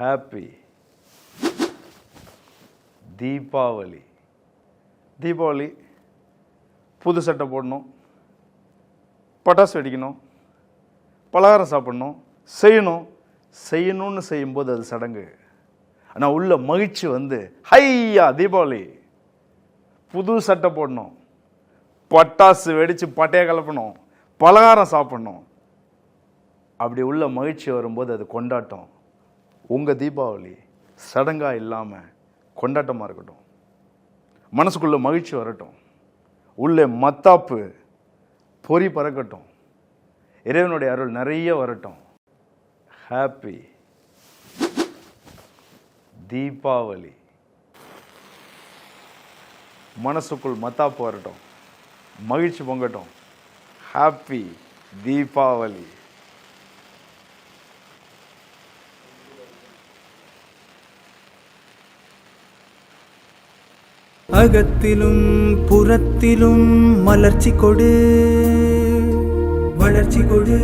Happy Deepavali Deepavali புது சட்டை போடணும் பட்டாசு வெடிக்கணும் பலகாரம் சாப்பிடணும் செய்யணும். செய்யணும்னு செய்யும்போது அது சடங்கு. ஆனால் உள்ள மகிழ்ச்சி வந்து ஹையா தீபாவளி. புது சட்டை போடணும். பட்டாசு வெடித்து பட்டையை கலப்பணும் பலகாரம் சாப்பிடணும். அப்படி உள்ள மகிழ்ச்சி வரும்போது அது கொண்டாட்டம். உங்கள் தீபாவளி சடங்காக இல்லாமல் கொண்டாட்டமாக இருக்கட்டும். மனசுக்குள்ளே மகிழ்ச்சி வரட்டும். உள்ளே மத்தாப்பு பொறி பறக்கட்டும். இறைவனுடைய அருள் நிறைய வரட்டும். ஹாப்பி தீபாவளி. மனசுக்குள் மத்தாப்பு வரட்டும். மகிழ்ச்சி பொங்கட்டும். ஹாப்பி தீபாவளி. அகத்திலும் புறத்திலும் மலர்ச்சி கொடு வளர்ச்சி கொடு.